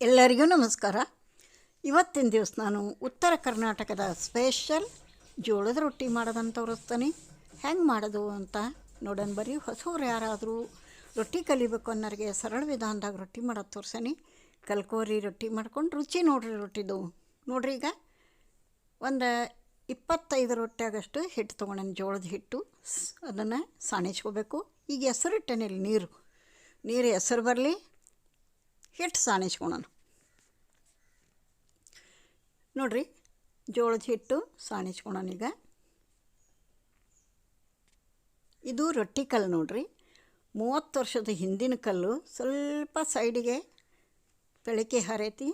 ಎಲ್ಲರಿಗೂ ನಮಸ್ಕಾರ. ಇವತ್ತಿನ ದಿವಸ ನಾನು ಉತ್ತರ ಕರ್ನಾಟಕದ ಸ್ಪೆಷಲ್ ಜೋಳದ ರೊಟ್ಟಿ ಮಾಡೋದನ್ನು ತೋರಿಸ್ತೀನಿ. ಹೆಂಗೆ ಮಾಡೋದು ಅಂತ ನೋಡೋಣ, ಬರೀ ಹೊಸವ್ರು ಯಾರಾದರೂ ರೊಟ್ಟಿ ಕಲಿಬೇಕು ಅನ್ನೋರಿಗೆ ಸರಳ ವಿಧಾನದಾಗ ರೊಟ್ಟಿ ಮಾಡೋದು ತೋರಿಸ್ತಾನೆ. ಕಲ್ಕೋರಿ ರೊಟ್ಟಿ ಮಾಡ್ಕೊಂಡು ರುಚಿ ನೋಡ್ರಿ ರೊಟ್ಟಿದು. ನೋಡ್ರಿ ಈಗ ಒಂದು ಇಪ್ಪತ್ತೈದು ರೊಟ್ಟಿಯಾಗಷ್ಟು ಹಿಟ್ಟು ತೊಗೊಂಡು ಜೋಳದ ಹಿಟ್ಟು. ಅದನ್ನು ಸಾಣಿಸ್ಕೋಬೇಕು. ಈಗ ಹಿಟ್ಟನಲ್ಲಿ ನೀರು. ನೀರು ಹೆಸರು ಬರಲಿ. ಹಿಟ್ಟು ಸಾಣಿಸ್ಕೊಳೋಣ ನೋಡ್ರಿ, ಜೋಳದ ಹಿಟ್ಟು ಸಾಣಿಸ್ಕೊಳೋಣ ಈಗ. ಇದು ರೊಟ್ಟಿ ಕಲ್ಲು ನೋಡ್ರಿ. ಮೂವತ್ತು ವರ್ಷದ ಹಿಂದಿನ ಕಲ್ಲು ಸ್ವಲ್ಪ ಸೈಡಿಗೆ ಬೆಳಕೆ ಹರೈತಿ.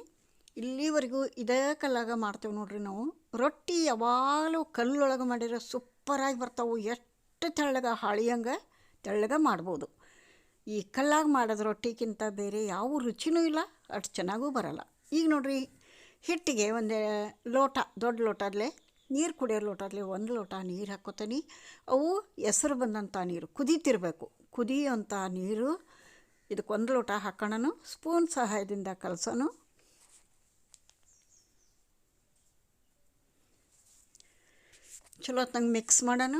ಇಲ್ಲಿವರೆಗೂ ಇದೇ ಕಲ್ಲಾಗ ಮಾಡ್ತೇವೆ ನೋಡ್ರಿ ನಾವು. ರೊಟ್ಟಿ ಯಾವಾಗಲೂ ಕಲ್ಲೊಳಗೆ ಮಾಡಿರೋ ಸೂಪರಾಗಿ ಬರ್ತಾವೆ. ಎಷ್ಟು ತೆಳ್ಳಗ ಹಾಳಿಯಂಗೆ ತೆಳ್ಳಗೆ ಮಾಡ್ಬೋದು. ಈ ಕಲ್ಲಾಗಿ ಮಾಡೋದು ರೊಟ್ಟಿಗಿಂತ ಬೇರೆ ಯಾವ ರುಚಿನೂ ಇಲ್ಲ, ಅಷ್ಟು ಚೆನ್ನಾಗೂ ಬರಲ್ಲ. ಈಗ ನೋಡ್ರಿ, ಹಿಟ್ಟಿಗೆ ಒಂದು ಲೋಟ, ದೊಡ್ಡ ಲೋಟದಲ್ಲೇ ನೀರು ಕುಡಿಯೋ ಲೋಟದಲ್ಲಿ ಒಂದು ಲೋಟ ನೀರು ಹಾಕ್ಕೋತೀನಿ ಅವು ಹೆಸರು ಬಂದಂಥ ನೀರು, ಕುದೀತಿರ್ಬೇಕು. ಕುದಿಯೋಂಥ ನೀರು ಇದಕ್ಕೊಂದು ಲೋಟ ಹಾಕೋಣನು, ಸ್ಪೂನ್ ಸಹಾಯದಿಂದ ಕಲಸೋನು. ಚಲೋ ಹೊತ್ತಂಗೆ ಮಿಕ್ಸ್ ಮಾಡೋಣ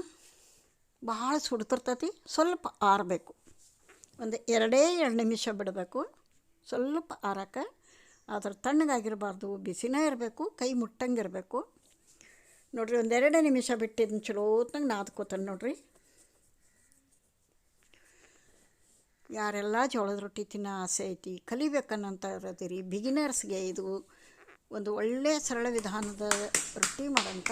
ಭಾಳ ಸುಡ್ತಿರ್ತೈತಿ, ಸ್ವಲ್ಪ ಆರಬೇಕು. ಒಂದು ಎರಡೇ ಎರಡು ನಿಮಿಷ ಬಿಡಬೇಕು. ಸ್ವಲ್ಪ ಆರಕ್ಕೆ. ಆದ್ರೆ ತಣ್ಣಗಾಗಿರಬಾರ್ದು. ಬಿಸಿನೇ ಇರಬೇಕು, ಕೈ ಮುಟ್ಟಂಗಿರಬೇಕು. ನೋಡಿರಿ ಒಂದೆರಡು ನಿಮಿಷ ಬಿಟ್ಟಿದ್ನ ಚಲೋತ್ನಂಗೆ ನಾದ್ಕೋತಾನೆ ನೋಡ್ರಿ. ಯಾರೆಲ್ಲ ಜೋಳದ ರೊಟ್ಟಿ ತಿನ್ನೋ ಆಸೆ ಐತಿ, ಕಲಿಬೇಕನ್ನಂತ ಇರೋದಿರಿ. ಬಿಗಿನರ್ಸ್ಗೆ ಇದು ಒಂದು ಒಳ್ಳೆಯ ಸರಳ ವಿಧಾನದ ರೊಟ್ಟಿ ಮಾಡೋಂಥ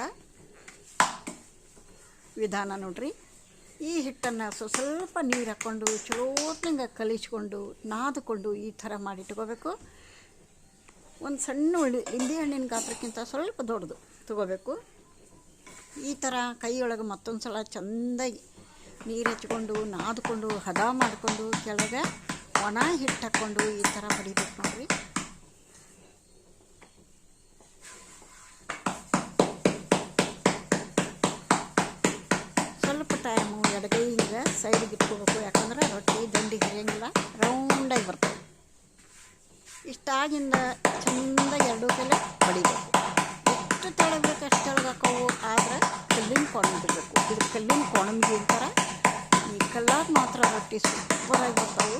ವಿಧಾನ ನೋಡ್ರಿ. ಈ ಹಿಟ್ಟನ್ನು ಸೊ, ಸ್ವಲ್ಪ ನೀರು ಹಾಕ್ಕೊಂಡು ಚಲೋತ್ನಂಗೆ ಕಲಿಸ್ಕೊಂಡು, ನಾದಿಕೊಂಡು ಈ ಥರ ಮಾಡಿ ಇಟ್ಕೋಬೇಕು. ಒಂದು ಸಣ್ಣ ಉಳ್ಳಿ ಲಿಂಬೆ ಹಣ್ಣಿನ ಗಾತ್ರಕ್ಕಿಂತ ಸ್ವಲ್ಪ ದೊಡ್ಡದು ತಗೋಬೇಕು. ಈ ಥರ ಕೈಯೊಳಗೆ ಮತ್ತೊಂದು ಸಲ ಚೆಂದಾಗಿ ನೀರು ಹಚ್ಕೊಂಡು, ನಾದ್ಕೊಂಡು, ಹದ ಮಾಡಿಕೊಂಡು, ಕೆಳಗೆ ಒಣ ಹಿಟ್ಟು ಹಾಕ್ಕೊಂಡು ಈ ಥರ ಬಡಿಬೇಕು ನೋಡ್ರಿ ಸ್ವಲ್ಪ ಟೈಮು ಎಡಗೈ ಹಿಂಗೆ ಸೈಡಿಗೆ ಇಟ್ಕೋಬೇಕು ಯಾಕಂದ್ರೆ ರೊಟ್ಟಿ ದಂಡಿಗೆ ಹರಿಯಂಗಿಲ್ಲ ರೌಂಡಾಗಿ ಬರ್ತವೆ ಇಷ್ಟಾಗಿಂದ ಚಂದ ಎರಡೂ ಕಲೆ ಬಡಿಬೇಕು. ಎಷ್ಟು ತೆಳಬೇಕು ಅಷ್ಟು ತೆಳಗೆ ಹಾಕೋವು ಆದರೆ ಕಲ್ಲಿನ ಕೊಣಬಿಡ್ಬೇಕು ಇದು ಕಲ್ಲಿನ ಕೊಣಂಬಿ ಅಂತಾರೆ, ಈ ಕಲ್ಲಾಗ ಮಾತ್ರ ರೊಟ್ಟಿ ಸೂಪರಾಗಿ ಬರ್ತಾವೆ.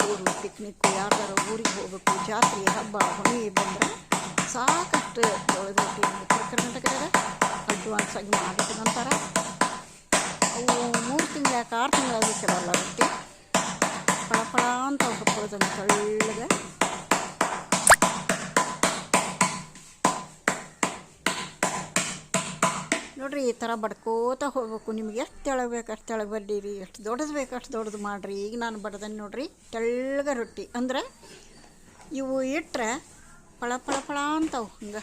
ಟೂರು ಪಿಕ್ನಿಕ್ಕು ಯಾರ್ದಾರ ಊರಿಗೆ ಹೋಗ್ಬೇಕು, ಜಾತ್ರೆ, ಹಬ್ಬ ಹೊಣೆ ಬಂದರೆ ಸಾಕಷ್ಟು ರೊಟ್ಟಿ ಉತ್ತರ ಕರ್ನಾಟಕದಾಗ ಅಡ್ವಾನ್ಸ್ ಆಗಿ ಮಾಡಿಟ್ಕೊಂತಾರೆ ಅವು ಮೂರು ತಿಂಗಳು ಆರು ತಿಂಗಳಾಗಿ ಕೆಲವಲ್ಲ ರೊಟ್ಟಿ? ಫಳ ಫಳ ಅಂತ ಹೊಕ್ಕೋದನ್ನು ತೆಳ್ಳಗೆ ನೋಡ್ರಿ ಈ ಥರ ಬಡ್ಕೋತ ಹೋಗ್ಬೇಕು ನಿಮ್ಗೆ. ಎಷ್ಟು ತೆಳಗೆ ಬೇಕು ಅಷ್ಟು ತೆಳಗೆ ಬಡ್ಡಿರಿ ಎಷ್ಟು ದೊಡ್ಡದು ಬೇಕು ಅಷ್ಟು ದೊಡ್ಡದು ಮಾಡಿರಿ. ಈಗ ನಾನು ಬಡ್ದೇನೆ ನೋಡ್ರಿ. ತೆಳ್ಳಗೆ ರೊಟ್ಟಿ. ಅಂದ್ರೆ ಇವು ಇಟ್ಟರೆ ಫಳ ಫಳ ಫಳ ಅಂತಾವೆ ಹಂಗೆ.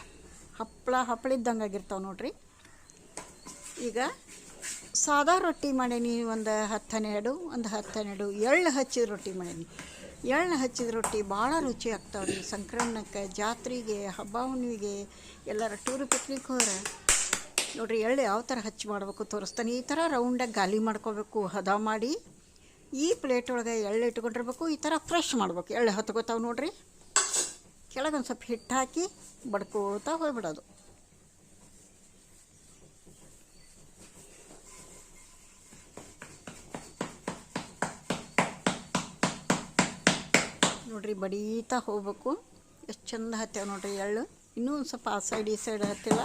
ಹಪ್ಪಳ ಹಪ್ಪಳಿದ್ದಂಗೆ ಆಗಿರ್ತಾವೆ ನೋಡ್ರಿ. ಈಗ ಸಾದಾ ರೊಟ್ಟಿ ಮಾಡೀನಿ, ಒಂದು ಹತ್ತು ಹನ್ನೆರಡು ಒಂದು ಹತ್ತು ಹನ್ನೆರಡು ಎಳ್ಳು ಹಚ್ಚಿದ ರೊಟ್ಟಿ ಮಾಡೀನಿ. ಎಳ್ಳು ಹಚ್ಚಿದ ರೊಟ್ಟಿ ಭಾಳ ರುಚಿ ಆಗ್ತಾವೆ ರೀ ಸಂಕ್ರಮಣಕ್ಕೆ, ಜಾತ್ರೆಗೆ ಹಬ್ಬ ಹುಣ್ಣಿಮೆಗೆ ಎಲ್ಲರ ಟೂರ್ ಪಿಕ್ನಿಕ್ ಹೋದ್ರೆ ನೋಡಿರಿ ಎಳ್ಳು ಯಾವ ಥರ ಹಚ್ಚಿ ಮಾಡಬೇಕು ತೋರಿಸ್ತಾನೆ. ಈ ಥರ ರೌಂಡಾಗಿ ಗಾಲಿ ಮಾಡ್ಕೋಬೇಕು, ಹದ ಮಾಡಿ ಈ ಪ್ಲೇಟ್ ಒಳಗೆ ಎಳ್ಳು ಇಟ್ಕೊಂಡಿರ್ಬೇಕು, ಈ ಥರ ಫ್ರೆಶ್ ಮಾಡ್ಬೇಕು. ಎಳ್ಳು ಹತ್ಕೋತಾವೆ ನೋಡ್ರಿ. ಕೆಳಗೆ ಒಂದು ಸ್ವಲ್ಪ ಹಿಟ್ಟು ಹಾಕಿ ಬಡ್ಕೋತಾ ಹೋಗ್ಬಿಡೋದು. ನೋಡ್ರಿ ಬಡೀತಾ ಹೋಗ್ಬೇಕು. ಎಷ್ಟು ಚಂದ ಹತ್ತೇವೆ ನೋಡ್ರಿ ಎಳ್ಳು. ಇನ್ನೂ ಒಂದು ಸ್ವಲ್ಪ ಆ ಸೈಡ್ ಈ ಸೈಡ್ ಹತ್ತಿಲ್ಲ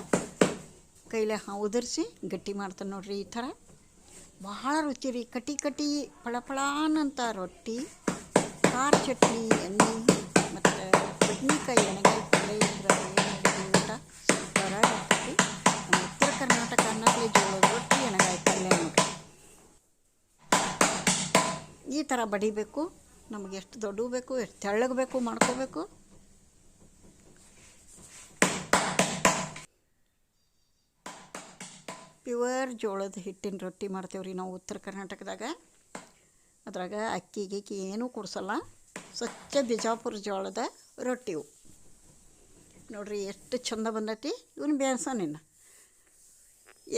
ಕೈಲೇ ಉದುರಿಸಿ ಗಟ್ಟಿ ಮಾಡ್ತಾನೆ ನೋಡ್ರಿ ಈ ಥರ. ಭಾಳ ರುಚಿ ರೀ. ಕಟಿ ಕಟಿ ಫಳ ಫಳಾನಂತ ರೊಟ್ಟಿ, ಖಾರ ಚಟ್ನಿ, ಎಣ್ಣೆ ಮತ್ತು ಬದ್ನಿಕಾಯಿ ಎಣ್ಣೆಗಾಯಿ ಪಲ್ಯ ಊಟ? ನಮ್ಮ ಉತ್ತರ ಕರ್ನಾಟಕ ಅನ್ನಕ್ಕೆ ಜೋಳದ ರೊಟ್ಟಿ ಎಣ್ಣೆಗಾಯಿ ಪಲ್ಯ ಈ ಥರ ಬಡಿಬೇಕು. ನಮಗೆ ಎಷ್ಟು ದೊಡ್ಡ ಬೇಕು, ಎಷ್ಟು ತೆಳ್ಳಗೆ ಬೇಕು, ಮಾಡ್ಕೋಬೇಕು. ಪ್ಯೂರ್ ಜೋಳದ ಹಿಟ್ಟಿನ ರೊಟ್ಟಿ ಮಾಡ್ತೇವೆ ರೀ ನಾವು ಉತ್ತರ ಕರ್ನಾಟಕದಾಗ. ಅದ್ರಾಗ ಅಕ್ಕಿ ಗಿಕ್ಕಿ ಏನೂ ಕೊಡಿಸಲ್ಲ. ಸ್ವಚ್ಛ ಬಿಜಾಪುರ ಜೋಳದ ರೊಟ್ಟಿವು ನೋಡ್ರಿ ಎಷ್ಟು ಚಂದ ಬಂದೈತಿ. ಇವನು ಬೇಯಿಸೋನಿನ್ನ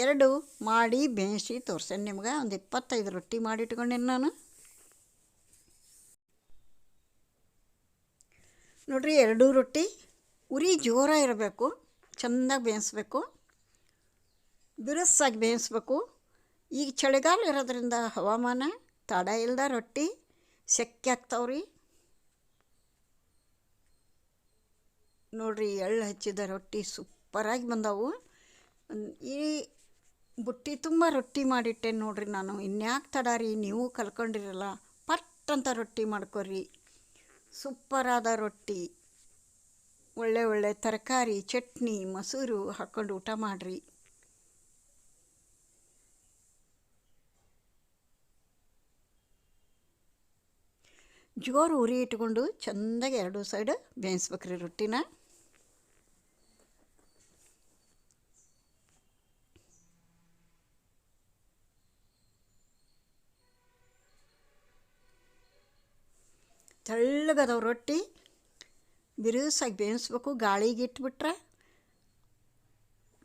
ಎರಡು ಮಾಡಿ ಬೇಯಿಸಿ ತೋರ್ಸೇನೆ ನಿಮ್ಗೆ. ಒಂದು ಇಪ್ಪತ್ತೈದು ರೊಟ್ಟಿ ಮಾಡಿ ಇಟ್ಕೊಂಡೇನಿ ನಾನು. ನೋಡ್ರಿ ಎರಡೂ ರೊಟ್ಟಿ, ಉರಿ ಜೋರ ಇರಬೇಕು ಚೆನ್ನಾಗಿ ಬೇಯಿಸ್ಬೇಕು, ಬಿರುಸಾಗಿ ಬೇಯಿಸ್ಬೇಕು. ಈಗ ಚಳಿಗಾಲ ಇರೋದ್ರಿಂದ ಹವಾಮಾನ ತಡ ಇಲ್ಲದ ರೊಟ್ಟಿ, ಸೆಕ್ಕೆ ಆಗ್ತಾವ್ರಿ. ನೋಡಿರಿ ಎಳ್ಳು ಹಚ್ಚಿದ ರೊಟ್ಟಿ ಸೂಪರಾಗಿ ಬಂದವು. ಈ ಬುಟ್ಟಿ ತುಂಬ ರೊಟ್ಟಿ ಮಾಡಿಟ್ಟೆ ನೋಡ್ರಿ ನಾನು. ಇನ್ಯಾಕೆ ತಡ ರೀ ನೀವು ಕಲ್ಕೊಂಡಿರಲ್ಲ, ಪಟ್ ಅಂತ ರೊಟ್ಟಿ ಮಾಡ್ಕೊರಿ. ಸೂಪರಾದ ರೊಟ್ಟಿ, ಒಳ್ಳೆ ಒಳ್ಳೆ ತರಕಾರಿ, ಚಟ್ನಿ, ಮೊಸರು ಹಾಕ್ಕೊಂಡು ಊಟ ಮಾಡಿರಿ. ಜೋರು ಉರಿ ಇಟ್ಕೊಂಡು ಚೆಂದಾಗಿ ಎರಡು ಸೈಡ್ ಬೇಯಿಸ್ಬೇಕ್ರಿ ರೊಟ್ಟಿನ. ತೆಳ್ಳಗದವು ರೊಟ್ಟಿ, ಬಿರುಸಾಗಿ ಬೇಯಿಸ್ಬೇಕು, ಗಾಳಿಗೆ ಇಟ್ಬಿಟ್ರೆ.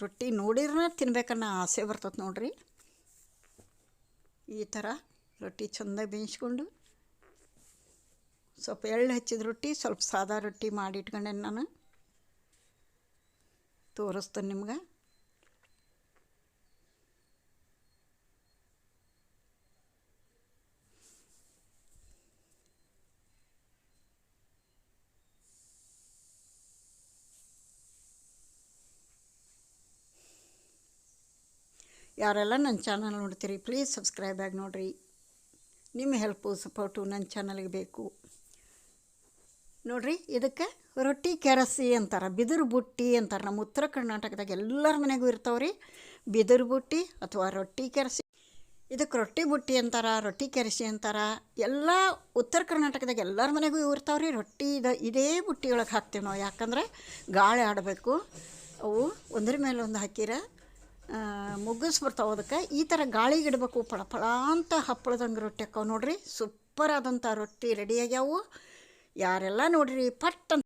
ರೊಟ್ಟಿ ನೋಡಿದ್ರೆ ತಿನ್ಬೇಕನ್ನೋ ಆಸೆ ಬರ್ತದೆ ನೋಡ್ರಿ. ಈ ಥರ ರೊಟ್ಟಿ ಚೆಂದಾಗಿ ಬೇಯಿಸ್ಕೊಂಡು ಸ್ವಲ್ಪ ಎಳ್ಳು ಹಚ್ಚಿದ ರೊಟ್ಟಿ, ಸ್ವಲ್ಪ ಸಾದಾ ರೊಟ್ಟಿ ಮಾಡಿ ಇಟ್ಕೊಂಡೆ ನಾನು. ತೋರಿಸ್ತೇನೆ ನಿಮ್ಗೆ. ಯಾರೆಲ್ಲ ನನ್ನ ಚಾನಲ್ ನೋಡ್ತೀರಿ ಪ್ಲೀಸ್ ಸಬ್ಸ್ಕ್ರೈಬ್ ಆಗಿ ನೋಡಿರಿ. ನಿಮ್ಮ ಹೆಲ್ಪು ಸಪೋರ್ಟು ನನ್ನ ಚಾನಲ್ಗೆ ಬೇಕು. ನೋಡಿರಿ, ಇದಕ್ಕೆ ರೊಟ್ಟಿ, ಕೆರಸಿ ಅಂತಾರೆ, ಬಿದಿರು ಬುಟ್ಟಿ ಅಂತಾರೆ. ನಮ್ಮ ಉತ್ತರ ಕರ್ನಾಟಕದಾಗ ಎಲ್ಲರ ಮನೆಗೂ ಇರ್ತಾವ್ರಿ. ಬಿದಿರು ಬುಟ್ಟಿ ಅಥವಾ ರೊಟ್ಟಿ, ಕೆರಸಿ. ಇದಕ್ಕೆ ರೊಟ್ಟಿ ಬುಟ್ಟಿ ಅಂತಾರೆ, ರೊಟ್ಟಿ, ಕೆರಸಿ ಅಂತಾರೆ. ಎಲ್ಲ ಉತ್ತರ ಕರ್ನಾಟಕದಾಗ ಎಲ್ಲರ ಮನೆಗೂ ಇರ್ತಾವ್ರಿ. ರೊಟ್ಟಿ ಇದು, ಇದೇ ಬುಟ್ಟಿ ಒಳಗೆ ಹಾಕ್ತೀವಿ ನಾವು. ಯಾಕಂದ್ರೆ ಗಾಳಿ ಆಡಬೇಕು. ಅವು ಒಂದ್ರ ಮೇಲೆ ಒಂದು ಹಾಕಿರ ಮುಗ್ಗಿಸ್ಬಿಡ್ತಾವೆ ಅದಕ್ಕೆ. ಈ ಥರ ಗಾಳಿಗೆ ಇಡಬೇಕು. ಫಳ ಫಳ ಅಂತ ಹಪ್ಪಳದಂಗೆ ರೊಟ್ಟಿ ಹಾಕವು ನೋಡ್ರಿ. ಸೂಪರ್ ಆದಂಥ ರೊಟ್ಟಿ ರೆಡಿ ಆಗ್ಯಾವು. ಯಾರೆಲ್ಲ ನೋಡಿರಿ ಪಟ್ ಅಂತ